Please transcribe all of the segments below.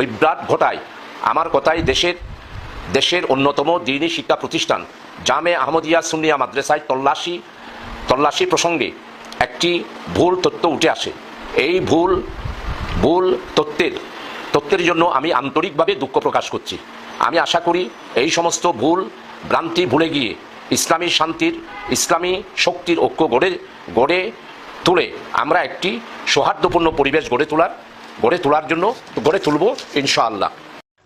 বিভ্রাট ঘটায়। আমার কথায় দেশের দেশের অন্যতম দিনী শিক্ষা প্রতিষ্ঠান, জামে আহমদিয়া সুনিয়া মাদ্রাসায় তল্লাশি তল্লাশি প্রসঙ্গে একটি ভুল তথ্য উঠে আসে। এই ভুল ভুল তথ্যের তথ্যের জন্য আমি আন্তরিকভাবে দুঃখ প্রকাশ করছি। আমি আশা করি এই সমস্ত ভুল ভ্রান্তি ভুলে গিয়ে ইসলামী শান্তির, ইসলামী শক্তির ঐক্য গড়ে গড়ে তুলে আমরা একটি সৌহার্দ্যপূর্ণ পরিবেশ গড়ে তোলার গড়ে তোলার জন্য গড়ে তুলব ইনশাআল্লাহ।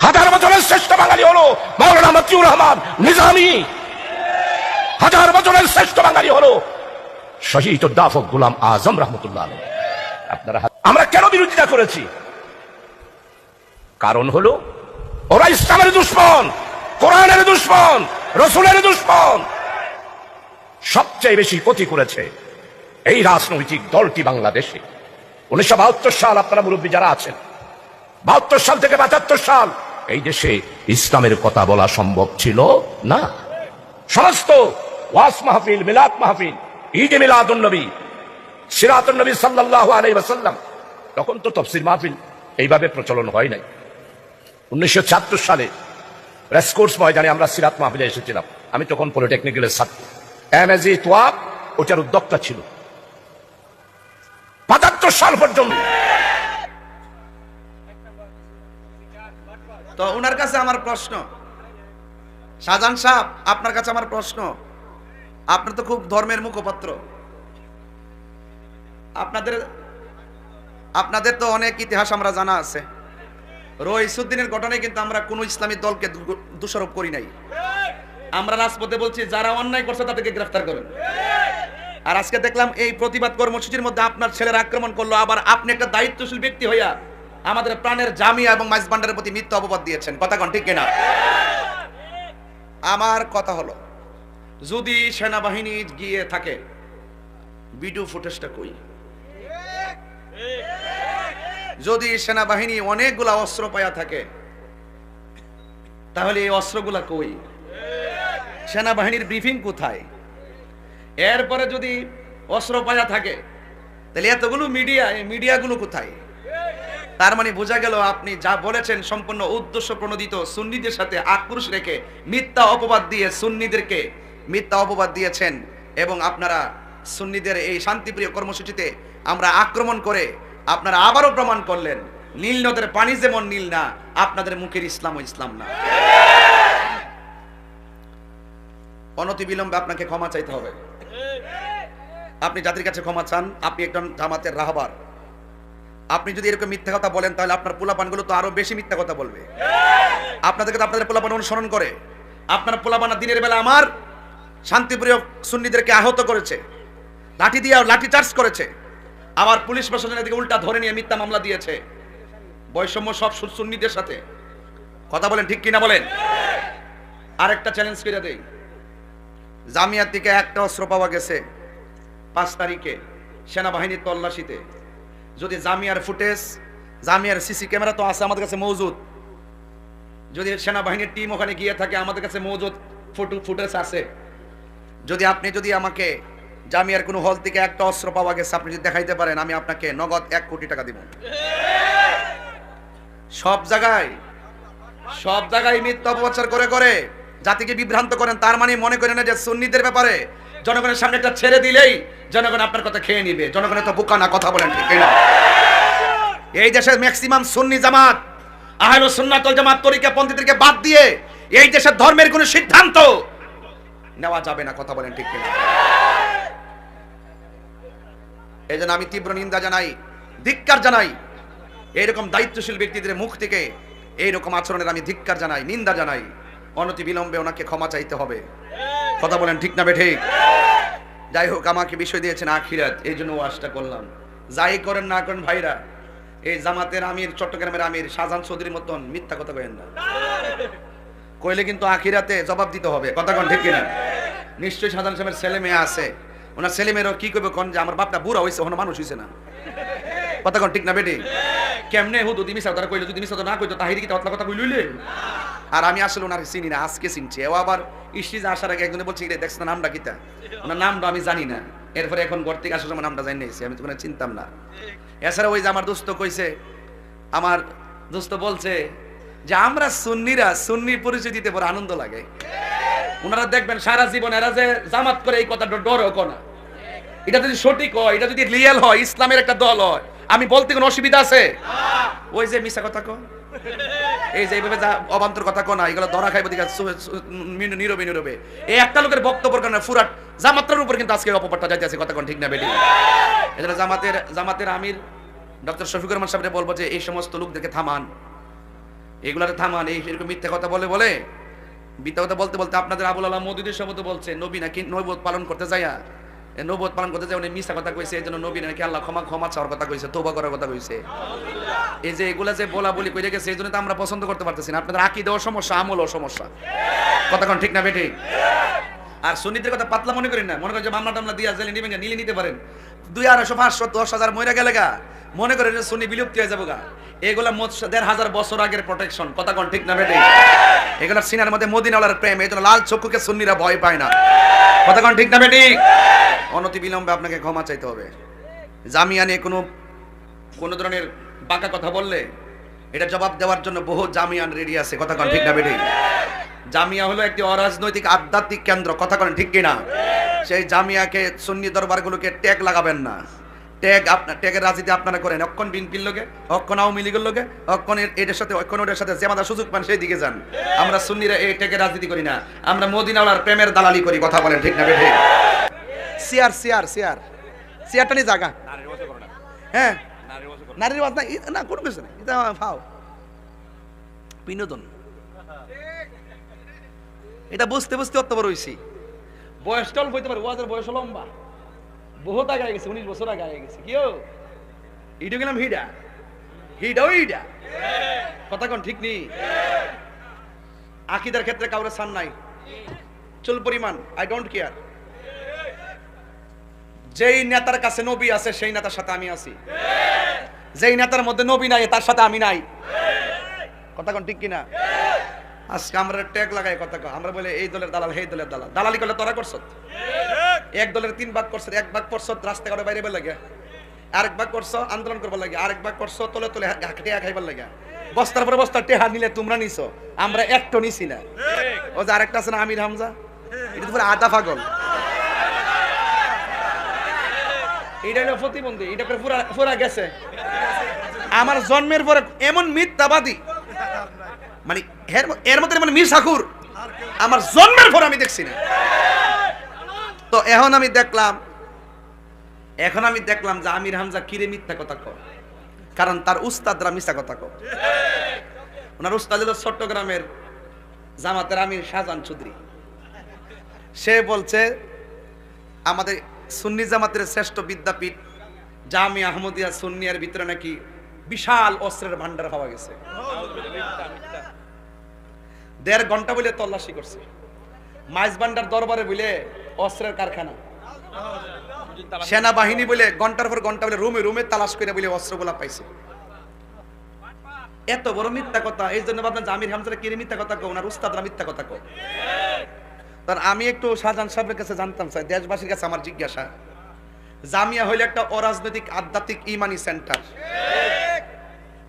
হাজার বছরের শ্রেষ্ঠ বাঙালি হলো মাওলানা মতিউর রহমান নিজামী। হাজার বছরের শ্রেষ্ঠ বাঙালি হলো শহীদ উদ্দাফক গুলাম আজম রহমতুল্লাহ আপনারা আমরা কেন বিরোধিতা করেছি? কারণ হলো ওরা ইসলামের দুশ্মন, কোরআনের দুশ্মন, রসুলের দুশ্মন। সবচেয়ে বেশি ক্ষতি করেছে এই রাজনৈতিক দলটি বাংলাদেশে। উনিশশো বাহাত্তর সাল আপনারা মুরব্বী যারা আছেন, বাহাত্তর সাল থেকে পঁচাত্তর সাল, এই দেশে ইসলামের কথা বলা সম্ভব ছিল না। সমস্ত ওয়াস মাহফিল, মিলাদ মাহফিল, ঈদ মিলাদুন নবী, সিরাতুন নবী সাল্লাল্লাহু আলাইহি ওয়াসাল্লাম, তখন তো তফসির মাহফিল এইভাবে প্রচলন হয় নাই। উনিশশো সালে রেসকোর্স ময়দানে আমরা সিরাত মাহফিলে এসেছিলাম। আমি তখন পলিটেকনিক্যালের ছাত্র। এম এজ তোয়াব ওটার উদ্যোক্তা ছিল। পঁচাত্তর সাল পর্যন্ত। তো ওনার কাছে আমার প্রশ্ন। শাহজাহান সাহেব, আপনার কাছে আমার প্রশ্ন। আপনি তো খুব ধর্মের মুখপাত্র। আপনাদের আপনাদের তো অনেক ইতিহাস আমরা জানা আছে। রইসুদ্দিনের ঘটনায় কিন্তু আমরা কোনো ইসলামী দলকে দোষারোপ করি নাই। আমরা রাজপথে বলছি, যারা অন্যায় করছে তাদেরকে গ্রেফতার করেন। আর আজকে দেখলাম এই প্রতিবাদ কর্মসূচির মধ্যে আপনার ছেলের আক্রমণ করল, আবার আপনি একটা দায়িত্বশীল ব্যক্তি হইয়া আমাদের প্রাণের জামিয়া এবং মাইজ ভান্ডারের প্রতি মিথ্যা অপবাদ দিয়েছেন। কথা কন, ঠিক কিনা? আমার কথা হলো, যদি সেনাবাহিনী গিয়ে থাকে, ভিডিও ফুটেজটা কই? যদি সেনাবাহিনী অনেকগুলা অস্ত্র পায়া থাকে, তাহলে এই অস্ত্রগুলা কই? সেনাবাহিনীর ব্রিফিং কোথায়? এরপরে যদি অস্ত্র পায়া থাকে, তাহলে এতগুলো মিডিয়া এই মিডিয়াগুলো কোথায়? তার মানে বোঝা গেল আপনি যা বলেছেন সম্পূর্ণ উদ্দেশ্য প্রণোদিত সুন্নিদের সাথে আক্রোশ রেখে মিথ্যা অপবাদ দিয়ে সুন্নিদেরকে মিথ্যা অপবাদ দিয়েছেন এবং আপনারা সুন্নিদের এই শান্তিপ্রিয় কর্মসূচিতে আমরা আক্রমণ করে আপনারা আবারও প্রমাণ করলেন, নীল নদের পানি যেমন নীল না, আপনাদের মুখের ইসলাম ও ইসলাম না। অনতি বিলম্বে আপনাকে ক্ষমা চাইতে হবে। আপনি জাতির কাছে ক্ষমা চান, আপনি একজন জামাতের রাহবার। আপনি যদি এরকম মিথ্যা কথা বলেন, তাহলে আপনার পোলাপানগুলো তো আরও বেশি মিথ্যা কথা বলবে। আপনাদেরকে তো আপনাদের পোলাপান অনুসরণ করে। আপনার পোলাপানা দিনের বেলা আমার শান্তিপ্রিয় সুন্নিদেরকে আহত করেছে, লাঠি দিয়ে লাঠি চার্জ করেছে। আবার পুলিশ প্রশাসনের দিকে উল্টা ধরে নিয়ে মিথ্যা মামলা দিয়েছে। বৈষম্য সব সুন্নিদের সাথে। কথা বলেন ঠিক কিনা বলেন? আরেকটা চ্যালেঞ্জ করে দেই। জামিয়ার থেকে একটা অস্ত্র পাওয়া গেছে। পাঁচ তারিখে সেনাবাহিনীর তল্লাশিতে। যদি জামিয়ার ফুটেজ, জামিয়ার সিসি ক্যামেরা তো আছে আমাদের কাছে মজুদ। যদি সেনাবাহিনীর টিম ওখানে গিয়ে থাকে, আমাদের কাছে মজুদ ফটো ফুটেজ আছে। যদি আপনি যদি আমাকে জামিয়ার কোনো হল থেকে একটা অস্ত্র পাওয়া গেছে, আপনি যদি দেখাইতে পারেন, আমি আপনাকে নগদ এক কোটি টাকা দিব। সব জায়গায় সব জায়গায় মিথ্যা অপপ্রচার করে করে জাতিকে বিভ্রান্ত করেন, তার মানে মনে করেন যে সুন্নিদের ব্যাপারে জনগণের সামনে একটা ছেড়ে দিলেই জনগণ আপনার কথা খেয়ে নিবে। জনগণের তো বোকা না কথা বলেন, ঠিক না এই দেশের ম্যাক্সিমাম সুন্নি জামাত, আহলো সুন্নাতুল জামাত তরিকা পন্থীদেরকে বাদ দিয়ে এই দেশের ধর্মের কোনো সিদ্ধান্ত নেওয়া যাবে না কথা বলেন, ঠিক কিনা? এই জন্য আমি তীব্র নিন্দা জানাই, ধিক্কার জানাই। এইরকম দায়িত্বশীল ব্যক্তিদের মুখ থেকে এইরকম আচরণের আমি ধিক্কার জানাই, নিন্দা জানাই। অনতি বিলম্বে ওনাকে ক্ষমা চাইতে হবে। কথা বলেন, ঠিক না বেঠিক যাই হোক, আমাকে বিষয় দিয়েছেন আখিরাত, এই জন্য ওয়াজটা করলাম। যাই করেন না করেন ভাইরা, এই জামাতের আমির, চট্টগ্রামের আমির, শাহজাহান চৌধুরীর মতন মিথ্যা কথা কয়েন না। কইলে কিন্তু আখিরাতে জবাব দিতে হবে, কথা কন ঠিক কিনা? নিশ্চয়ই সাধারণ সাহেবের ছেলে মেয়ে আছে। ওনার ছেলে মেয়েরও কি করবে কন যে আমার বাপটা বুড়া হয়েছে ওখানে মানুষ হয়েছে না। কথা কন ঠিক না বেটি কেমনে হু দুদি মিশা তারা কইলে, যদি মিশা না কইতো তাহিরি কি ততলা কথা কইলইলে আর আমি আসলে ওনার চিনি না আজকে চিনছি। ও আবার ইস্টিজ আসার আগে একজনে বলছি রে দেখছ না নামটা কিতা? ওনার নামটা আমি জানি না। এরপরে এখন ঘর থেকে আসার সময় নামটা জানি নিয়েছি আমি তো কোনো চিনতাম না। এছাড়া ওই যে আমার দোস্ত কইছে আমার দোস্ত বলছে যে আমরা সুন্নিরা সুন্নি পরিচয় দিতে বড় আনন্দ লাগে। ওনারা দেখবেন সারা জীবন এরা যে জামাত করে এই কথাটা ডরও না। এটা যদি সঠিক হয় এটা যদি রিয়েল হয় ইসলামের একটা দল হয় আমি বলতে কোনো অসুবিধা আছে? ওই যে মিশা কথা কো এই যে এইভাবে যা অবান্তর কথা কো না, এগুলো ধরা খাইব দিকে নীরবে নীরবে। এই একটা লোকের বক্তব্যের কারণে ফুরাট জামাতের উপর কিন্তু আজকে অপবাদটা যাইতে আছে কথা কোন ঠিক না, বেটি? জামাতের জামাতের আমির ডক্টর শফিকুর রহমান সাহেবকে বলব যে এই সমস্ত লোকদেরকে থামান। এগুলাতে থামান, এই এরকম মিথ্যা কথা বলে বলে? মিথ্যা কথা বলতে বলতে আপনাদের আবুল আলাহ মদিদের শপথ বলছে, নবী নাকি নৈবত পালন করতে যাইয়া এ নৈবত পালন করতে যায় উনি মিশা কথা কইছে এই জন্য নবী নাকি আল্লাহ ক্ষমা ক্ষমা চাওয়ার কথা কইছে তোবা করার কথা কইছে। এই যে এগুলা যে বলা বলি কইরে গেছে, এই জন্য তো আমরা পছন্দ করতে পারতেছি না। আপনাদের আকিদাও সমস্যা আমলও সমস্যা কথা কোন ঠিক না বেঠিক? আর সুন্নিদের কথা পাতলা মনে করেন না। মনে করেন যে মামলা টামলা দিয়া জেলে নিবেন নিলে নিতে পারেন। দুই আড়াইশো, পাঁচশো, দশ হাজার মহিলা গেলে গা, মনে করেন সুন্নি বিলুপ্তি হয়ে যাব গা। এগুলা দেড় হাজার বছর আগের প্রোটেকশন কথা কোন ঠিক না বেটে? এগুলা সিনার মধ্যে মদিনাওয়ালার প্রেম, এই জন্য লাল চক্ষুকে সুন্নিরা ভয় পায় না। কথা কোন ঠিক না বেটি? অনতি বিলম্বে আপনাকে ক্ষমা চাইতে হবে। জামিয়া নিয়ে কোনো কোনো ধরনের বাঁকা কথা বললে, এটা জবাব দেওয়ার জন্য বহু জামিয়ান রেডি আছে, কথা কোন ঠিক না বেটি? জামিয়া হলো একটি অরাজনৈতিক আধ্যাত্মিক কেন্দ্র কথা করেন ঠিক কিনা? সেই জামিয়াকে সুন্নি দরবারগুলোকে ট্যাগ লাগাবেন না। ট্যাগ আপনার ট্যাগের রাজনীতি আপনারা করেন অক্ষণ বিনপির লোকে অক্ষণ আওয়ামী লীগের লোকে অক্ষণ এটার সাথে অক্ষণ ওটার সাথে যে আমাদের সুযোগ পান সেই দিকে যান। আমরা সুন্নিরা এই ট্যাগের রাজনীতি করি না। আমরা মদিনাওয়ালার প্রেমের দালালি করি কথা বলেন ঠিক না বেঠে সিয়ার সিয়ার সিয়ার। সিয়ারটা নিয়ে জাগা। হ্যাঁ। নারীর না। না কোনো কিছু না এটা ফাও। বিনোদন। এটা বুঝতে বুঝতে অত বড় হইছি। বয়সটা অল্প হইতে পারে? ওয়াজের বয়স লম্বা। বহুত আগে গেছে, উনিশ বছর আগে আগে গেছে। কিও ইডো গেলাম হিডা? হিডাও হিডা? কথা কোন ঠিক নেই? আকিদার ক্ষেত্রে কাউরে সান নাই। চুল পরিমাণ আই ডোন্ট কেয়ার যেই নেতার কাছে নবী আছে, সেই নেতার সাথে আমি আছি। যেই নেতার মধ্যে নবী নাই, তার সাথে আমি নাই। কথা কোন ঠিক কিনা? আজকে আমরা ট্যাগ লাগাই কথা কয়। আমরা বলে, এই দলের দালাল এই দলের দালাল। দালালি করলে তোরা করছত এক দলের তিন ভাগ করছত এক ভাগ করছত রাস্তাঘাটে বাইরে বের লাগে। আরেক ভাগ করছ, আন্দোলন করবার লাগে। আরেক ভাগ করছ, তলে তলে টেহা খাইবার লাগে। বস্তার পরে বস্তা টেহা নিলে তোমরা নিছো। আমরা একটো নিছি না। ও যে আরেকটা আছে না, আমির হামজা? এটা তো পুরো আধা পাগল। এটা হলো প্রতিবন্ধী। এটা করে পুরা পুরা গেছে। আমার জন্মের পরে এমন মিথ্যাবাদী। মানে এর মধ্যে মানে মির সাকুর আমার জন্মের পর আমি দেখছি না। তো এখন আমি দেখলাম, এখন আমি দেখলাম যে আমির হামজা কিরে মিথ্যা কথা কয়? কারণ তার উস্তাদরা মিথ্যা কথা কয়। ওনার উস্তাদ হলো চট্টগ্রামের জামাতের আমির শাহজাহান চৌধুরী। সে বলছে, আমাদের সুন্নি জামাতের শ্রেষ্ঠ বিদ্যাপীঠ জামি আহমদিয়া সুন্নিয়ার ভিতরে নাকি বিশাল অস্ত্রের ভান্ডার পাওয়া গেছে। দেড় ঘণ্টা বলে তল্লাশি করছে। মাইজ ভান্ডার দরবারে বলে অস্ত্রের কারখানা। সেনাবাহিনী বলে ঘণ্টার পর ঘণ্টা বলে রুমে রুমে তালাশ করে বলে অস্ত্রগুলা পাইছে। এত বড় মিথ্যা কথা, এই জন্য ভাবলাম আমির হামজারা কিরে মিথ্যা কথা কো ওনার উস্তাদরা মিথ্যা কথা কো তার আমি একটু শাহজাহান সাহেবের কাছে জানতাম, স্যার, দেশবাসীর কাছে আমার জিজ্ঞাসা। জামিয়া হইল একটা অরাজনৈতিক আধ্যাত্মিক ইমানি সেন্টার।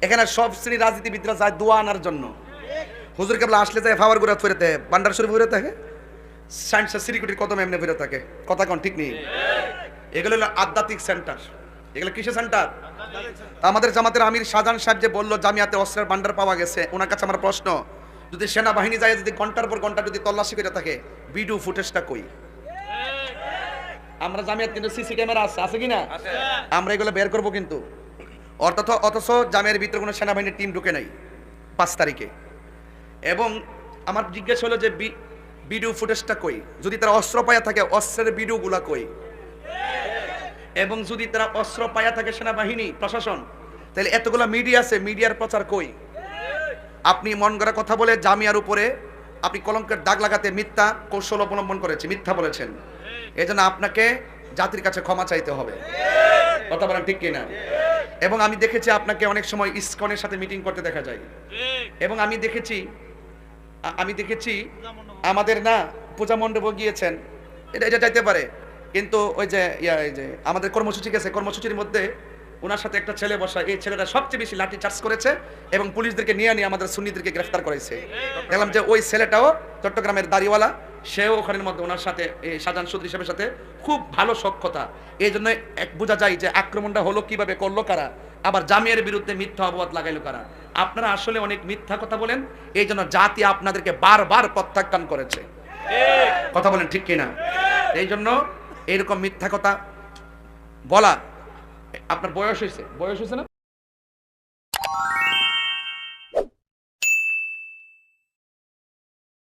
এখানে সব শ্রেণি রাজনীতিবিদরা যায় দোয়া আনার জন্য। হুজুর কেবলা আসলে যায় ফাওয়ার গুড়া ফিরে থাকে বান্ডার শরীফ ফিরে থাকে? সায়েন্সের সিকিউরিটির কদম এমনি ফিরে থাকে? কথা কোন ঠিক নেই? এগুলো হলো আধ্যাত্মিক সেন্টার। এগুলো কিসের সেন্টার? আমাদের জামাতের আমির শাহজাহান সাহেব যে বলল জামিয়াতে অস্ত্রের ভান্ডার পাওয়া গেছে ওনার কাছে আমার প্রশ্ন যদি সেনাবাহিনী যায় যদি ঘণ্টার পর ঘণ্টা যদি তল্লাশি করে থাকে ভিডিও ফুটেজটা কই? আমরা জামিয়াত কিন্তু সিসি ক্যামেরা আছে আছে কি না আমরা এগুলো বের করব কিন্তু। অর্থাৎ অথচ জামিয়ার ভিতরে কোনো সেনাবাহিনীর টিম ঢুকে নাই পাঁচ তারিখে। এবং আমার জিজ্ঞেস হলো যে ভিডিও ফুটেজটা কই? যদি তারা অস্ত্র পায়া থাকে অস্ত্রের ভিডিওগুলা কই? এবং যদি তারা অস্ত্র পায়া থাকে সেনাবাহিনী প্রশাসন তাহলে এতগুলো মিডিয়া আছে মিডিয়ার প্রচার কই? আপনি মন গড়া কথা বলে জামিয়ার উপরে আপনি কলঙ্কের দাগ লাগাতে মিথ্যা কৌশল অবলম্বন করেছে মিথ্যা বলেছেন। এই জন্য আপনাকে জাতির কাছে ক্ষমা চাইতে হবে। কথা বলেন ঠিক কিনা? এবং আমি দেখেছি আপনাকে অনেক সময় ইসকনের সাথে মিটিং করতে দেখা যায়। এবং আমি দেখেছি আমি দেখেছি আমাদের না পূজা মণ্ডপে গিয়েছেন। এটা এটা চাইতে পারে। কিন্তু ওই যে, ইয়া, এই যে, আমাদের কর্মসূচি গেছে। কর্মসূচির মধ্যে ওনার সাথে একটা ছেলে বসা, এই ছেলেটা সবচেয়ে বেশি লাঠি চার্জ করেছে এবং পুলিশদেরকে নিয়ে নিয়ে আমাদের সুন্নিদেরকে গ্রেফতার করেছে। দেখলাম যে ওই ছেলেটাও চট্টগ্রামের দাড়িওয়ালা, সেও ওখানের মধ্যে ওনার সাথে শাহজাহান সুদ্রি সাহেবের সাথে খুব ভালো সক্ষতা এই জন্য এক, বোঝা যায় যে আক্রমণটা হলো কীভাবে, করল কারা। আবার জামিয়ার বিরুদ্ধে মিথ্যা অপবাদ লাগাইলো কারা? আপনারা আসলে অনেক মিথ্যা কথা বলেন এই জন্য জাতি আপনাদেরকে বারবার প্রত্যাখ্যান করেছে। কথা বলেন ঠিক কিনা? এই জন্য এইরকম মিথ্যা কথা বলা, আপনার বয়স হয়েছে? বয়স হয়েছে না?